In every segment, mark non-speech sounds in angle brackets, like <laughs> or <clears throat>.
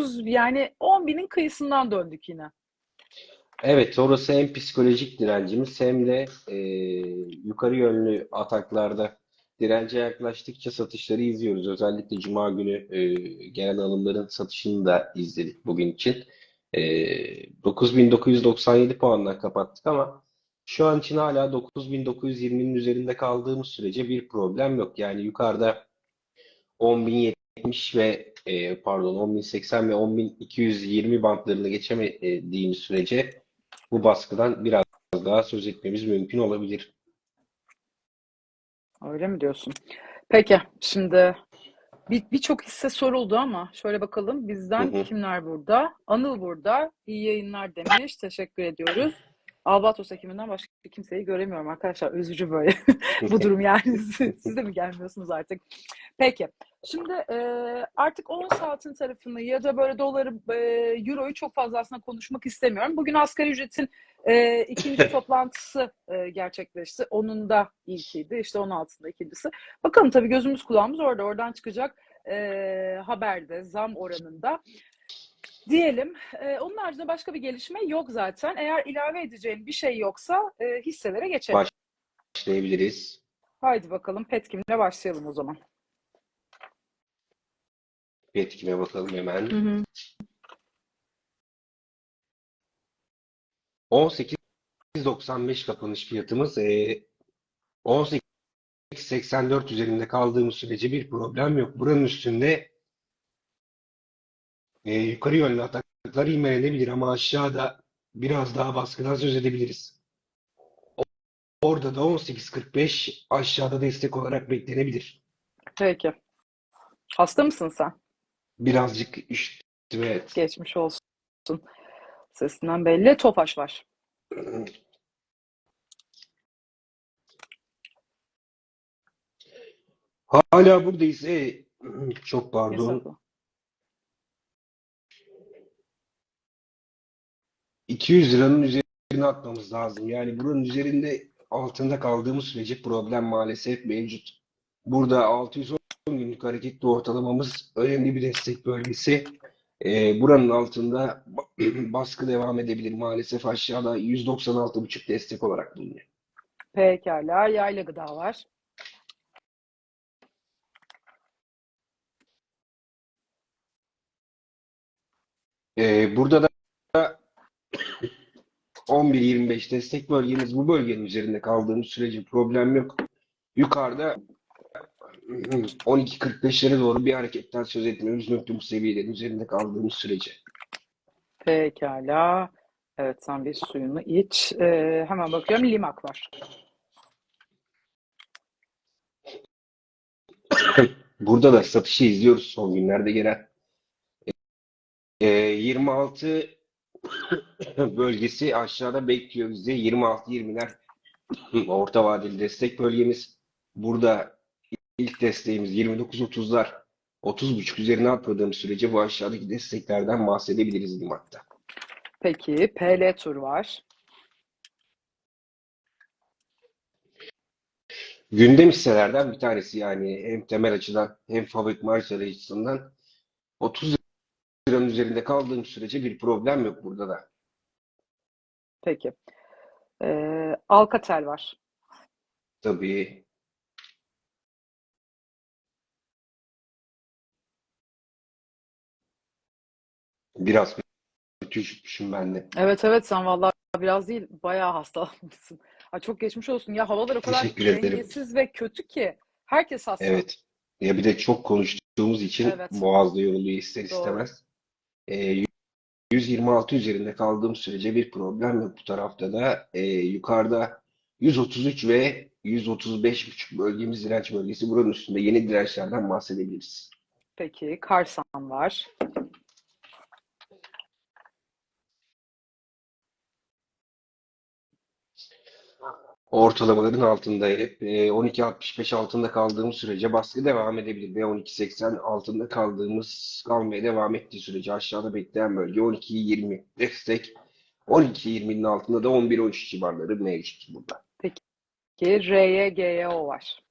Albatros Yatırım. 9 yani 10 binin kıyısından döndük yine. Evet, orası hem psikolojik direncimiz hem de e, yukarı yönlü ataklarda dirence yaklaştıkça satışları izliyoruz. Özellikle Cuma günü e, gelen alımların satışını da izledik bugün için. E, 9.997 puandan kapattık ama şu an için hala 9.920'nin üzerinde kaldığımız sürece bir problem yok. Yani yukarıda 10.070 ve e, pardon 10.080 ve 10.220 bantlarını geçemediğimiz sürece bu baskıdan biraz daha söz etmemiz mümkün olabilir. Öyle mi diyorsun? Peki şimdi bir birçok hisse soruldu ama şöyle bakalım bizden Hı hı. kimler burada? Anıl burada. İyi yayınlar demiş. Teşekkür ediyoruz. Albatros ekibinden başka kimseyi göremiyorum arkadaşlar. Üzücü böyle <laughs> bu durum yani. <laughs> Siz, siz de mi gelmiyorsunuz artık? Peki. Şimdi e, artık ons altın tarafını ya da böyle doları, e, euroyu çok fazla aslında konuşmak istemiyorum. Bugün asgari ücretin e, ikinci <laughs> toplantısı e, gerçekleşti. Onun da ilkiydi. İşte 16'sında ikincisi. Bakalım tabii gözümüz kulağımız orada. Oradan çıkacak e, haberde, zam oranında. Diyelim. E, onun haricinde başka bir gelişme yok zaten. Eğer ilave edeceğin bir şey yoksa e, hisselere geçelim. Başlayabiliriz. Haydi bakalım Petkim'le başlayalım o zaman. Petkime bakalım hemen. Hı hı. 18.95 kapanış fiyatımız. E, 18.84 üzerinde kaldığımız sürece bir problem yok. Buranın üstünde e, yukarı yönlü ataklar ivmelenebilir ama aşağıda biraz daha baskıdan söz edebiliriz. Orada da 18.45 aşağıda destek olarak beklenebilir. Peki. Hasta mısın sen? Birazcık üst evet. Geçmiş olsun. Sesinden belli. Tofaş var. Hala buradayız. E, çok pardon. Hesapla. 200 liranın üzerine atmamız lazım. Yani buranın üzerinde altında kaldığımız sürece problem maalesef mevcut. Burada 610 günlük hareketli ortalamamız önemli bir destek bölgesi. Ee, buranın altında <clears throat> baskı devam edebilir. Maalesef aşağıda 196,5 destek olarak bulunuyor. Pekala. Yayla gıda var. Ee, burada da 11-25 destek bölgemiz bu bölgenin üzerinde kaldığımız sürece problem yok. Yukarıda 12.45'lere doğru bir hareketten söz etmiyoruz. Nokta bu seviyelerin üzerinde kaldığımız sürece. Pekala. Evet sen bir suyunu iç. Ee, hemen bakıyorum. Limak var. <clears throat> Burada da satışı izliyoruz son günlerde gelen. Ee, 26 <laughs> bölgesi aşağıda bekliyor bizi. 26-20'ler <laughs> orta vadeli destek bölgemiz. Burada ilk desteğimiz 29-30'lar. 30.5 üzerine atmadığım sürece bu aşağıdaki desteklerden bahsedebiliriz Limak'ta. Peki. PL tur var. Gündem hisselerden bir tanesi yani hem temel açıdan hem fabrik marjları açısından 30 liranın üzerinde kaldığım sürece bir problem yok burada da. Peki. Ee, Alcatel var. Tabii biraz kötü üşütmüşüm ben de. Evet evet sen vallahi biraz değil bayağı hastalanmışsın. Ay çok geçmiş olsun. Ya havalar o kadar Teşekkür ederim. dengesiz ve kötü ki herkes hasta. Evet. Ya bir de çok konuştuğumuz için Evet. boğazda yoruluyor ister Doğru. istemez. Ee, 126 üzerinde kaldığım sürece bir problem yok bu tarafta da. Ee, yukarıda 133 ve 135,5 bölgemiz direnç bölgesi. Buranın üstünde yeni dirençlerden bahsedebiliriz. Peki Karsan var. Ortalamaların altında hep e, 12.65 altında kaldığımız sürece baskı devam edebilir ve 12.80 altında kaldığımız kalmaya devam ettiği sürece aşağıda bekleyen bölge 12.20 destek 12.20'nin altında da 11-13 civarları mevcut burada. Ki RYGYO var.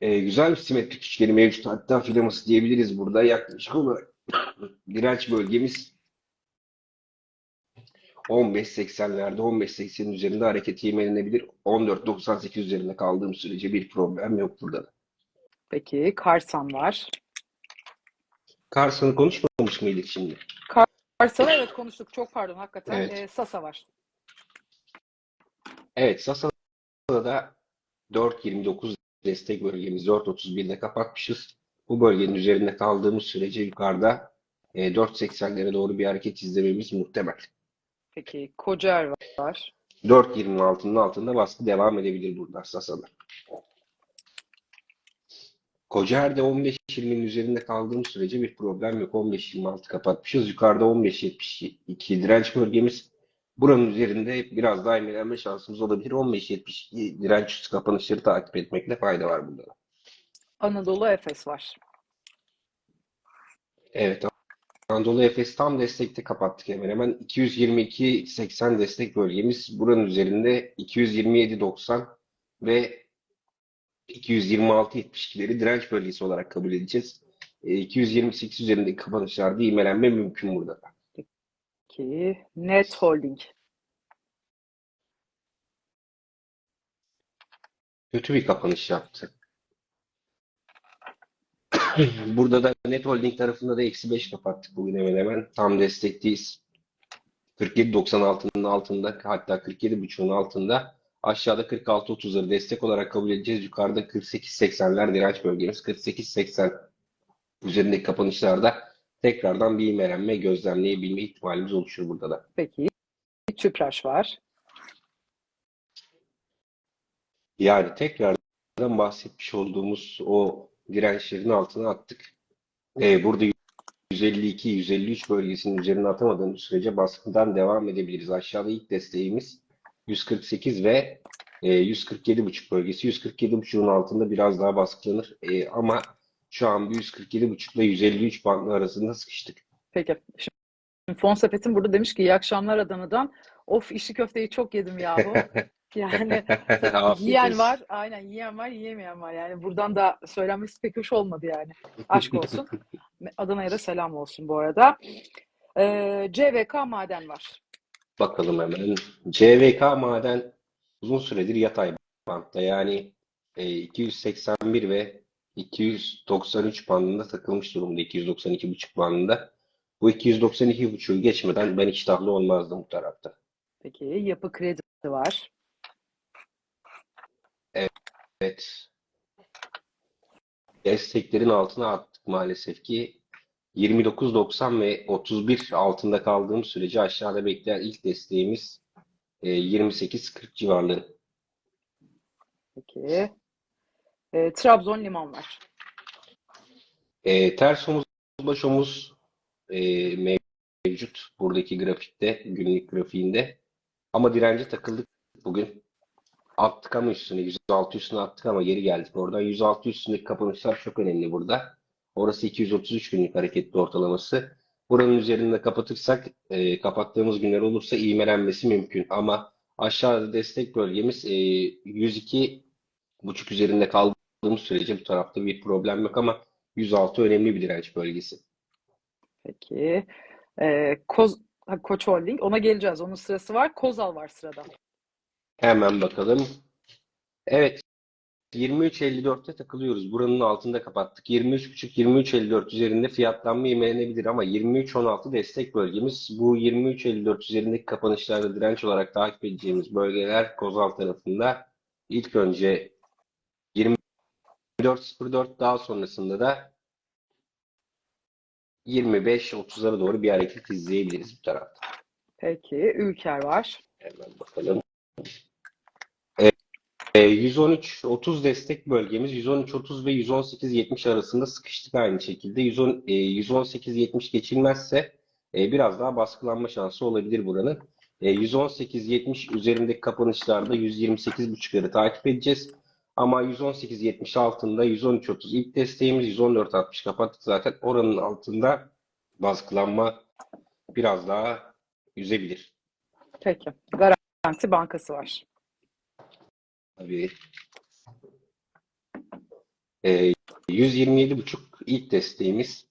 Ee, güzel bir simetrik üçgeni mevcut. Hatta filaması diyebiliriz burada. Yaklaşık olarak direnç bölgemiz 15.80'lerde 15.80'in üzerinde hareket ivmelenebilir. 14.98 üzerinde kaldığım sürece bir problem yok burada da. Peki Karsan var. Carson'ı konuşmamış mıydık şimdi? Karsan'ı evet konuştuk. Çok pardon hakikaten. Evet. Ee, Sasa var. Evet, Sasa'da da 4.29 destek bölgemiz 4.31'de kapatmışız. Bu bölgenin üzerinde kaldığımız sürece yukarıda e, 4.80'lere doğru bir hareket izlememiz muhtemel. Peki Kocaer var. 4.26'nın altında baskı devam edebilir burada Sasa'da. Kocaer'de 15.20'nin üzerinde kaldığımız sürece bir problem yok. 15.26 kapatmışız. Yukarıda 15.72 direnç bölgemiz. Buranın üzerinde biraz daha emelenme şansımız olabilir. 15.72 direnç üstü kapanışları takip etmekte fayda var burada. Anadolu Efes var. Evet, Anadolu Efes tam destekte kapattık hemen hemen. 222.80 destek bölgemiz. Buranın üzerinde 227.90 ve 226.72'leri direnç bölgesi olarak kabul edeceğiz. E, 228 üzerindeki kapanışlarda ivmelenme mümkün burada da. Peki Net Holding. Kötü bir kapanış yaptı. <laughs> Burada da Net Holding tarafında da eksi 5 kapattık bugün hemen hemen. Tam destekteyiz. 47.96'nın altında hatta 47.5'un altında. Aşağıda 46.30'ları destek olarak kabul edeceğiz. Yukarıda 48.80'ler direnç bölgemiz. 48.80 üzerindeki kapanışlarda tekrardan bir ivmelenme gözlemleyebilme ihtimalimiz oluşur burada da. Peki Tüpraş var. Yani tekrardan bahsetmiş olduğumuz o dirençlerin altına attık. Ee, burada 152-153 bölgesinin üzerine atamadığımız sürece baskıdan devam edebiliriz. Aşağıda ilk desteğimiz 148 ve e, 147,5 bölgesi. 147,5'un altında biraz daha baskılanır. E, ama şu an bu 147,5 ile 153 bandı arasında sıkıştık. Peki. Şimdi Fon Sepet'in burada demiş ki iyi akşamlar Adana'dan. Of işi köfteyi çok yedim yahu. <laughs> Yani <laughs> yiyen var, aynen yiyen var, yiyemeyen var. Yani buradan da söylenmesi pek hoş olmadı yani. Aşk olsun. <laughs> Adana'ya da selam olsun bu arada. Ee, CVK Maden var. Bakalım hemen. CVK maden uzun süredir yatay bantta. Yani e, 281 ve 293 bandında takılmış durumda. 292,5 bandında. Bu 292,5'u geçmeden ben iştahlı olmazdım bu tarafta. Peki Yapı Kredi var. Evet. Desteklerin altına attık maalesef ki. 29.90 ve 31 altında kaldığım sürece aşağıda bekleyen ilk desteğimiz e, 28.40 civarları. Peki. Ee, Trabzon Liman var. E, ters omuz baş omuz e, mevcut buradaki grafikte, günlük grafiğinde. Ama dirence takıldık bugün. Attık ama üstüne 106 üstüne attık ama geri geldik. Oradan 106 üstündeki kapanışlar çok önemli burada. Orası 233 günlük hareketli ortalaması. Buranın üzerinde kapatırsak, e, kapattığımız günler olursa ivmelenmesi mümkün. Ama aşağıda destek bölgemiz e, 102 buçuk üzerinde kaldığımız sürece bu tarafta bir problem yok ama 106 önemli bir direnç bölgesi. Peki. Ee, Koz, Koç Holding. Ona geleceğiz. Onun sırası var. Kozal var sırada. Hemen bakalım. Evet. 23.54'te takılıyoruz. Buranın altında kapattık. 23.5-23.54 üzerinde fiyatlanma ivmelenebilir ama 23.16 destek bölgemiz. Bu 23.54 üzerindeki kapanışlarda direnç olarak takip edeceğimiz bölgeler Kozal tarafında. İlk önce 24.04 daha sonrasında da 25-30'lara doğru bir hareket izleyebiliriz bu tarafta. Peki. Ülker var. Hemen bakalım. E, 113-30 destek bölgemiz 113-30 ve 118-70 arasında sıkıştık aynı şekilde. 110, e, 118-70 geçilmezse e, biraz daha baskılanma şansı olabilir buranın. E, 118-70 üzerindeki kapanışlarda 128.5'ları takip edeceğiz. Ama 118-70 altında 113-30 ilk desteğimiz 114-60 kapattık zaten. Oranın altında baskılanma biraz daha yüzebilir. Peki. Garanti Bankası var. Tabii. Ee, 127,5 ilk desteğimiz.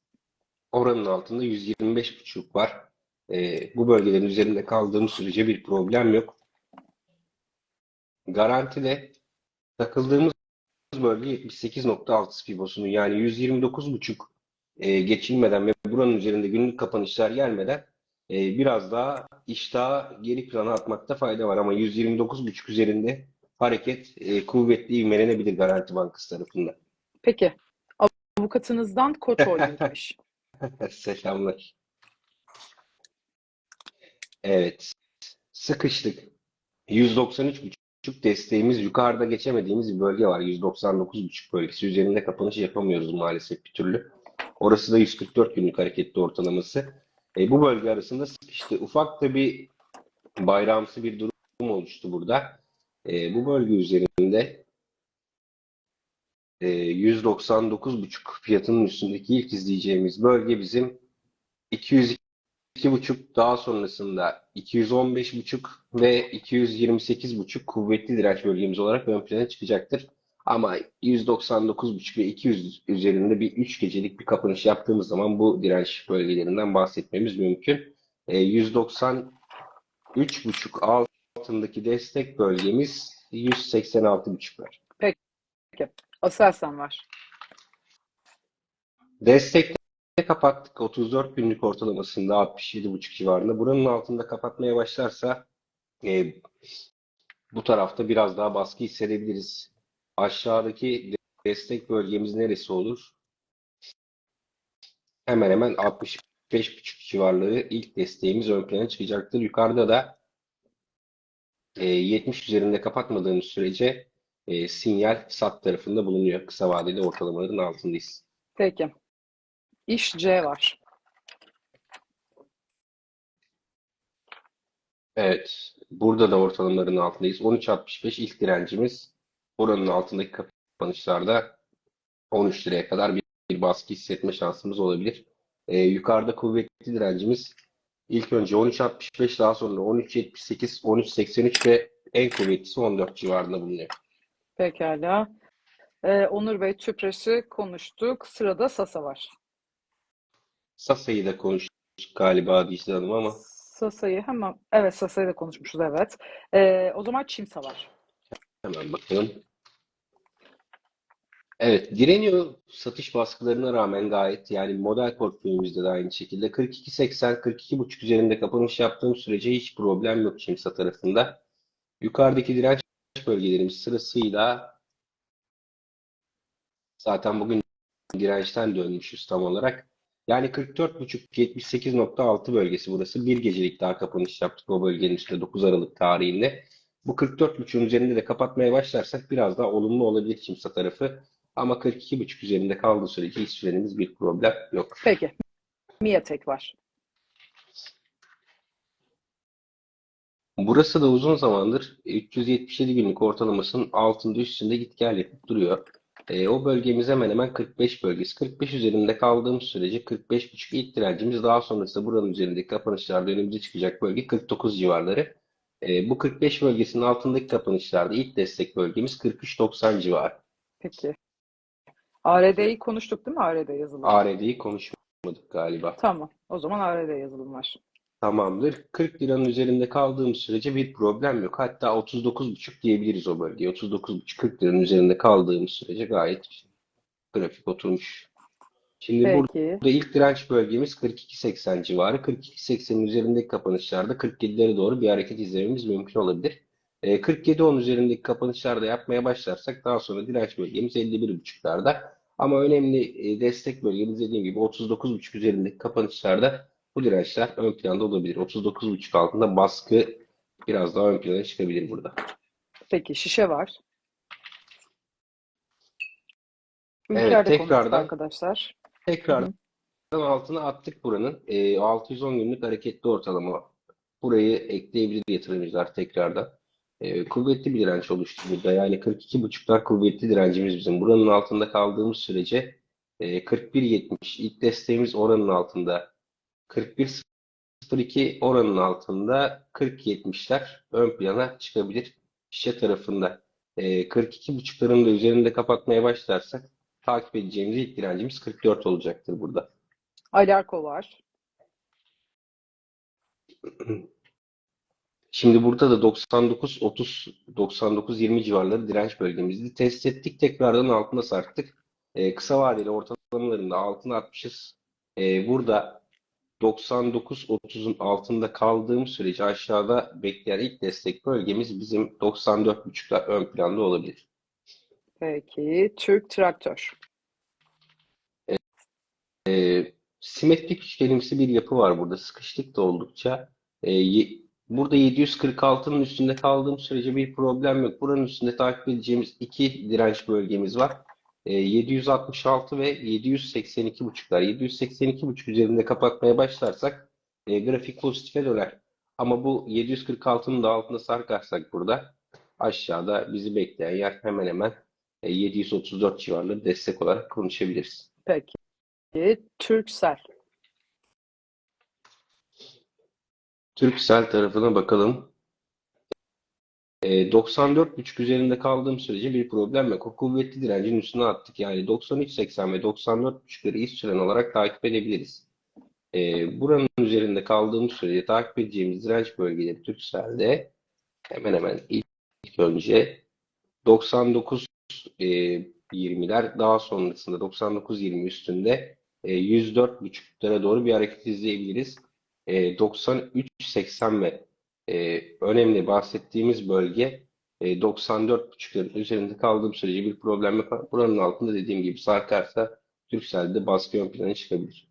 Oranın altında 125,5 var. Ee, bu bölgelerin üzerinde kaldığımız sürece bir problem yok. Garantide takıldığımız bölge 78.6 fibosunun yani 129.5 e, geçilmeden ve buranın üzerinde günlük kapanışlar gelmeden e, biraz daha iştahı geri plana atmakta fayda var ama 129.5 üzerinde hareket e, kuvvetli ivmelenebilir Garanti Bankası tarafından. Peki. Avukatınızdan Koç Holding'miş. <laughs> Selamlar. Evet. Sıkıştık. 193.5 desteğimiz yukarıda geçemediğimiz bir bölge var. 199.5 bölgesi. Üzerinde kapanış yapamıyoruz maalesef bir türlü. Orası da 144 günlük hareketli ortalaması. E, bu bölge arasında sıkıştı. Ufak da bir bayramsı bir durum oluştu burada. E, bu bölge üzerinde e, 199.5 fiyatının üstündeki ilk izleyeceğimiz bölge bizim 202.5 daha sonrasında 215.5 ve 228.5 kuvvetli direnç bölgemiz olarak ön plana çıkacaktır. Ama 199.5 ve 200 üzerinde bir 3 gecelik bir kapanış yaptığımız zaman bu direnç bölgelerinden bahsetmemiz mümkün. E, 193.5 altındaki destek bölgemiz 186.5 var. Aselsan var. Destekte kapattık 34 günlük ortalamasında 67.5 civarında. Buranın altında kapatmaya başlarsa e, bu tarafta biraz daha baskı hissedebiliriz. Aşağıdaki destek bölgemiz neresi olur? Hemen hemen 65.5 civarları ilk desteğimiz ön plana çıkacaktır. Yukarıda da e, 70 üzerinde kapatmadığımız sürece e, sinyal sat tarafında bulunuyor. Kısa vadeli ortalamaların altındayız. Peki. İş C var. Evet. Burada da ortalamaların altındayız. 13.65 ilk direncimiz. Oranın altındaki kapanışlarda 13 liraya kadar bir, bir baskı hissetme şansımız olabilir. Ee, yukarıda kuvvetli direncimiz ilk önce 13.65 daha sonra 13.78, 13.83 ve en kuvvetlisi 14 civarında bulunuyor. Pekala. Ee, Onur Bey Tüpraş'ı konuştuk. Sırada Sasa var. Sasa'yı da konuştuk galiba Dicle Hanım ama Sasa'yı hemen, evet Sasa'yı da konuşmuşuz evet. Ee, o zaman Çimsa var. hemen bakalım. Evet, direniyor satış baskılarına rağmen gayet yani model portföyümüzde de aynı şekilde 42.80 42.5 üzerinde kapanış yaptığım sürece hiç problem yok Çimsa tarafında. Yukarıdaki direnç bölgelerimiz sırasıyla zaten bugün dirençten dönmüşüz tam olarak. Yani 44.5-78.6 bölgesi burası. Bir gecelik daha kapanış yaptık o bölgenin üstünde 9 Aralık tarihinde. Bu 44.5'ün üzerinde de kapatmaya başlarsak biraz daha olumlu olabilir Çimsa tarafı. Ama 42.5 üzerinde kaldığı sürece hiç sürenimiz bir problem yok. Peki. Miatek var. Burası da uzun zamandır 377 günlük ortalamasının altında üstünde git gel yapıp duruyor. E, o bölgemiz hemen hemen 45 bölgesi. 45 üzerinde kaldığımız sürece 45.5 ilk direncimiz daha sonrasında buranın üzerindeki kapanışlarda önümüze çıkacak bölge 49 civarları. E, bu 45 bölgesinin altındaki kapanışlarda ilk destek bölgemiz 43.90 civarı. Peki. ARD'yi konuştuk değil mi? ARD yazılım. ARD'yi konuşmadık galiba. Tamam. O zaman ARD yazılım var. Tamamdır. 40 liranın üzerinde kaldığımız sürece bir problem yok. Hatta 39,5 diyebiliriz o bölgeye. 39,5-40 liranın üzerinde kaldığımız sürece gayet grafik oturmuş. Şimdi burada Peki. ilk direnç bölgemiz 42.80 civarı. 42.80'in üzerindeki kapanışlarda 47'lere doğru bir hareket izlememiz mümkün olabilir. E, 47.10 üzerindeki kapanışlarda yapmaya başlarsak daha sonra direnç bölgemiz 51.5'larda. Ama önemli e, destek bölgemiz dediğim gibi 39.5 üzerindeki kapanışlarda bu dirençler ön planda olabilir. 39.5 altında baskı biraz daha ön plana çıkabilir burada. Peki. Şişe var. Evet, Ülkelerde tekrardan- arkadaşlar. Tekrar Hı altına attık buranın. E, 610 günlük hareketli ortalama. Burayı ekleyebilir yatırımcılar tekrardan. E, kuvvetli bir direnç oluştu burada. Yani 42.5'lar kuvvetli direncimiz bizim. Buranın altında kaldığımız sürece e, 41.70 ilk desteğimiz oranın altında. 41.02 oranın altında 40.70'ler ön plana çıkabilir şişe tarafında. E, 42.5'ların da üzerinde kapatmaya başlarsak takip edeceğimiz ilk direncimiz 44 olacaktır burada. Alarko var. <clears throat> Şimdi burada da 99 30 99 20 civarları direnç bölgemizdi. Test ettik. Tekrardan altına sarktık. Ee, kısa vadeli ortalamalarında altına atmışız. Ee, burada 99 30'un altında kaldığım sürece aşağıda bekleyen ilk destek bölgemiz bizim 94.5'lar ön planda olabilir. Peki. Türk Traktör. Ee, simetrik üçgenimsi bir yapı var burada. Sıkıştık da oldukça. Ye- burada 746'nın üstünde kaldığım sürece bir problem yok. Buranın üstünde takip edeceğimiz iki direnç bölgemiz var. Ee, 766 ve 782,5'lar. 782,5 üzerinde kapatmaya başlarsak e, grafik pozitife döner. Ama bu 746'nın da altına sarkarsak burada aşağıda bizi bekleyen yer hemen hemen e, 734 civarları destek olarak konuşabiliriz. Peki. Türksel. Turkcell tarafına bakalım. E, 94.5 üzerinde kaldığım sürece bir problem yok. Kuvvetli direncin üstüne attık. Yani 93.80 ve 94.5'ları iş süren olarak takip edebiliriz. E, buranın üzerinde kaldığım sürece takip edeceğimiz direnç bölgeleri Turkcell'de hemen hemen ilk, önce 99 e, 20'ler daha sonrasında 99-20 üstünde e, 104.5'lara doğru bir hareket izleyebiliriz. E, 93-80 ve e, önemli bahsettiğimiz bölge e, 94.5'ların üzerinde kaldığım sürece bir problem yok. Buranın altında dediğim gibi sarkarsa Turkcell'de baskı ön plana çıkabilir.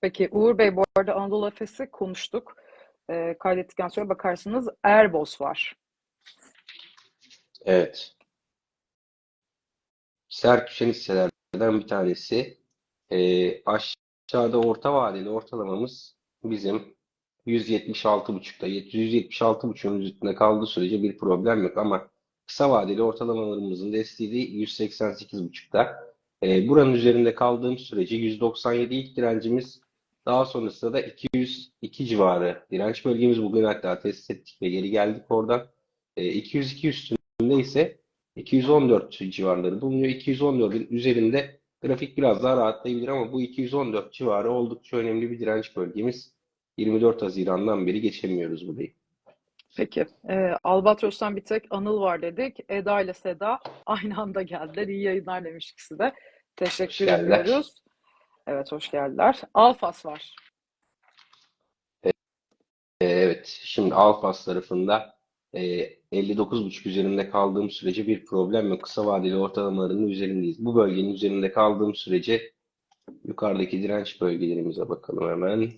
Peki Uğur Bey bu arada Anadolu Efes'i konuştuk. Ee, kaydettikten sonra bakarsınız Airbus var. Evet. Sert düşen hisselerden bir tanesi. E, aşağıda orta vadeli ortalamamız bizim 176.5'ta 176.5'un üstünde kaldığı sürece bir problem yok ama kısa vadeli ortalamalarımızın desteği de 188.5'ta. E, buranın üzerinde kaldığım sürece 197 ilk direncimiz daha sonrasında da 202 civarı direnç bölgemiz bugün hatta test ettik ve geri geldik oradan. E, 202 üstünde ise 214 civarları bulunuyor. 214'ün üzerinde grafik biraz daha rahatlayabilir ama bu 214 civarı oldukça önemli bir direnç bölgemiz. 24 Haziran'dan beri geçemiyoruz burayı. Peki. Ee, Albatros'tan bir tek Anıl var dedik. Eda ile Seda aynı anda geldiler. İyi yayınlar demiş ikisi de. Teşekkür Hoş geldiler. ediyoruz. Evet hoş geldiler. Alfas var. Ee, Evet, şimdi Alfas tarafında e, 59.5 üzerinde kaldığım sürece bir problem yok. Kısa vadeli ortalamalarının üzerindeyiz. Bu bölgenin üzerinde kaldığım sürece yukarıdaki direnç bölgelerimize bakalım hemen.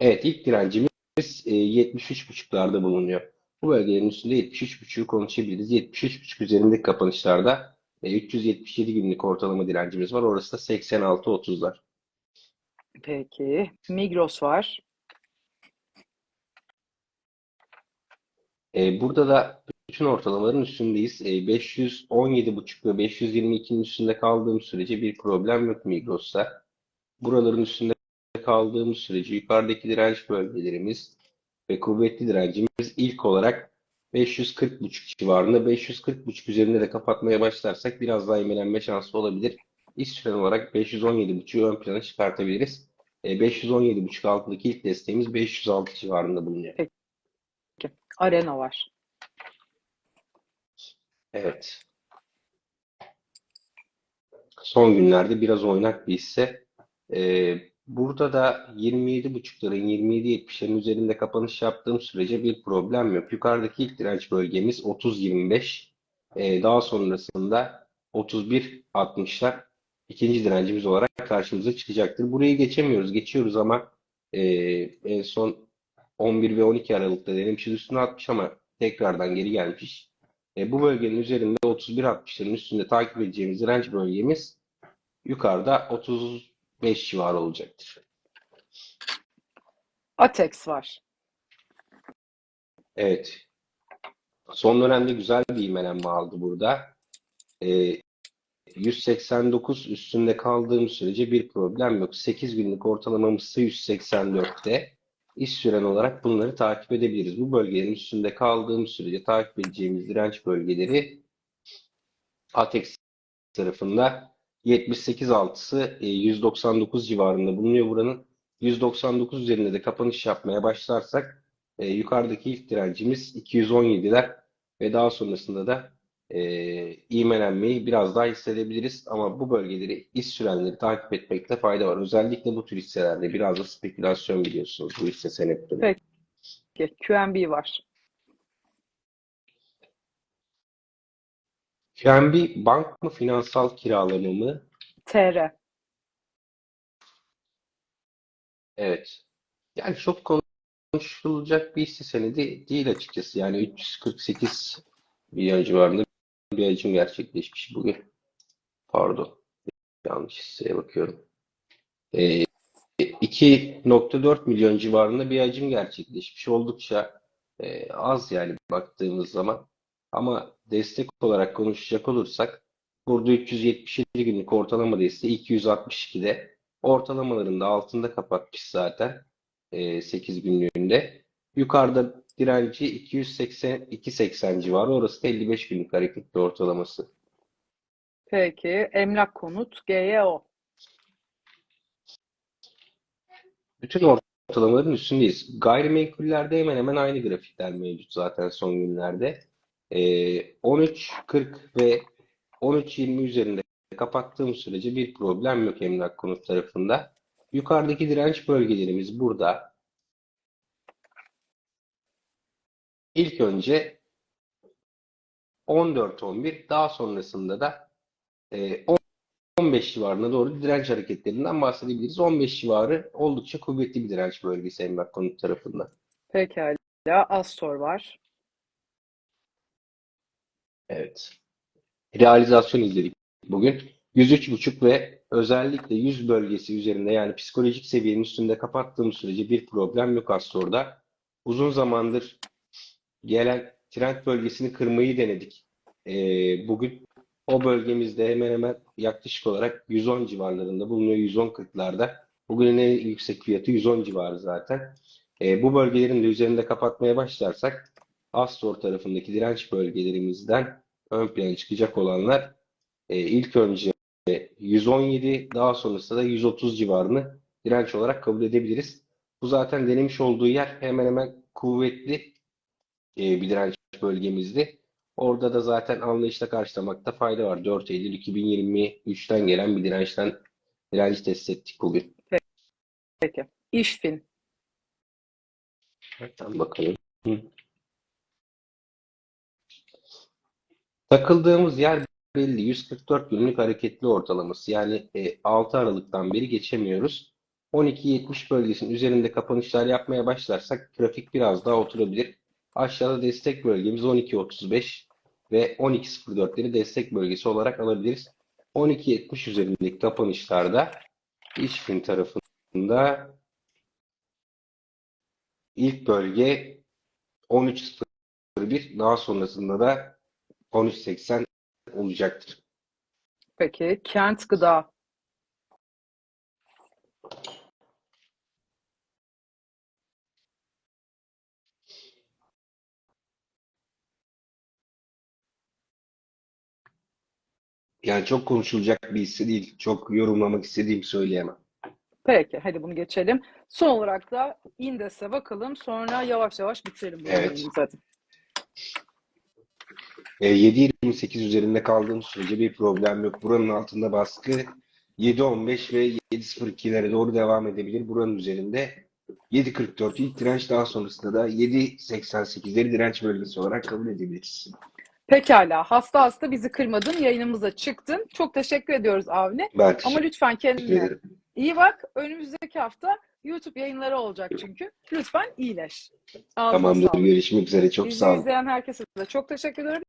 Evet, ilk direncimiz e, 73.5'larda bulunuyor. Bu bölgelerin üstünde 73.5'ü konuşabiliriz. 73.5 üzerindeki kapanışlarda e, 377 günlük ortalama direncimiz var. Orası da 86.30'lar. Peki. Migros var. E, burada da bütün ortalamaların üstündeyiz. E, 517.5 ve 522'nin üstünde kaldığım sürece bir problem yok Migros'ta. Buraların üstünde kaldığımız sürece yukarıdaki direnç bölgelerimiz ve kuvvetli direncimiz ilk olarak 540.5 civarında. 540.5 üzerinde de kapatmaya başlarsak biraz daha imelenme şansı olabilir. İş süren olarak 517.5'ü ön plana çıkartabiliriz. E, 517.5 altındaki ilk desteğimiz 506 civarında bulunuyor. Arena var. Evet. Son günlerde biraz oynak bir hisse. Ee, burada da 27.5'ların 27.70'lerin üzerinde kapanış yaptığım sürece bir problem yok. Yukarıdaki ilk direnç bölgemiz 30.25. Ee, daha sonrasında 31.60'lar ikinci direncimiz olarak karşımıza çıkacaktır. Burayı geçemiyoruz. Geçiyoruz ama e, en son 11 ve 12 Aralık'ta denemişiz üstüne atmış ama tekrardan geri gelmiş. E, bu bölgenin üzerinde 31.60'ların üstünde takip edeceğimiz direnç bölgemiz yukarıda 35 civarı olacaktır. Atex var. Evet. Son dönemde güzel bir ivmelenme aldı burada. E, 189 üstünde kaldığım sürece bir problem yok. 8 günlük ortalamamız ise 184'te. İş süren olarak bunları takip edebiliriz. Bu bölgelerin üstünde kaldığım sürece takip edeceğimiz direnç bölgeleri Atex tarafında 78 altısı e, 199 civarında bulunuyor buranın. 199 üzerinde de kapanış yapmaya başlarsak e, yukarıdaki ilk direncimiz 217'ler ve daha sonrasında da e, ivmelenmeyi biraz daha hissedebiliriz. Ama bu bölgeleri iz sürenleri takip etmekte fayda var. Özellikle bu tür hisselerde biraz da spekülasyon biliyorsunuz bu hisse senetleri. Peki, QNB var. QNB bank mı finansal kiralama mı? TR. Evet. Yani çok konuşulacak bir hisse senedi değil açıkçası. Yani 348 milyon civarında bir hacim gerçekleşmiş bugün. Pardon. Yanlış hisseye bakıyorum. Ee, 2.4 milyon civarında bir hacim gerçekleşmiş. Oldukça e, az yani baktığımız zaman. Ama destek olarak konuşacak olursak burada 377 günlük ortalama desteği 262'de ortalamaların da altında kapatmış zaten e, 8 günlüğünde. Yukarıda direnci 280 280 civarı. Orası da 55 günlük hareketli ortalaması. Peki. Emlak konut. GYO. Bütün ortalamaların üstündeyiz. Gayrimenkullerde hemen hemen aynı grafikler mevcut zaten son günlerde. Ee, 13.40 ve 13.20 üzerinde kapattığım sürece bir problem yok emlak konut tarafında. Yukarıdaki direnç bölgelerimiz burada. İlk önce 14-11 daha sonrasında da e, 15 civarına doğru direnç hareketlerinden bahsedebiliriz. 15 civarı oldukça kuvvetli bir direnç bölgesi emlak konut tarafında. Pekala. Astor var. Evet. Realizasyon izledik bugün. 103.5 ve özellikle 100 bölgesi üzerinde yani psikolojik seviyenin üstünde kapattığım sürece bir problem yok Astor'da. Uzun zamandır gelen trend bölgesini kırmayı denedik. Ee, bugün o bölgemizde hemen hemen yaklaşık olarak 110 civarlarında bulunuyor. 110-40'larda. Bugünün en yüksek fiyatı 110 civarı zaten. Ee, bu bölgelerin de üzerinde kapatmaya başlarsak Astor tarafındaki direnç bölgelerimizden ön plana çıkacak olanlar e, ilk önce 117 daha sonrasında da 130 civarını direnç olarak kabul edebiliriz. Bu zaten denemiş olduğu yer hemen hemen kuvvetli e, bir direnç bölgemizdi. Orada da zaten anlayışla karşılamakta fayda var. 4 Eylül 2023'ten gelen bir dirençten direnci test ettik bugün. Peki. İşfin. Hemen bakalım. Hı. Takıldığımız yer belli. 144 günlük hareketli ortalaması. Yani e, 6 Aralık'tan beri geçemiyoruz. 12.70 bölgesinin üzerinde kapanışlar yapmaya başlarsak grafik biraz daha oturabilir. Aşağıda destek bölgemiz 12.35 ve 12.04'leri destek bölgesi olarak alabiliriz. 12.70 üzerindeki kapanışlarda İşfin tarafında ilk bölge 13.01 daha sonrasında da 13.80 olacaktır. Peki. Kent Gıda. Yani çok konuşulacak bir hisse değil. Çok yorumlamak istediğimi söyleyemem. Peki. Hadi bunu geçelim. Son olarak da Indes'e bakalım. Sonra yavaş yavaş bitirelim bu Evet. E, 7.28 üzerinde kaldığım sürece bir problem yok. Buranın altında baskı 7.15 ve 7.02'lere doğru devam edebilir. Buranın üzerinde 7.44 ilk direnç daha sonrasında da 7.88'leri direnç bölgesi olarak kabul edebiliriz. Pekala. Hasta hasta bizi kırmadın. Yayınımıza çıktın. Çok teşekkür ediyoruz Avni. Ben Ama lütfen kendine iyi bak. Önümüzdeki hafta YouTube yayınları olacak çünkü. Lütfen iyileş. Ağzına Tamamdır. sağlık. Görüşmek üzere. Çok Bizi sağ olun. izleyen herkese de çok teşekkür ederim.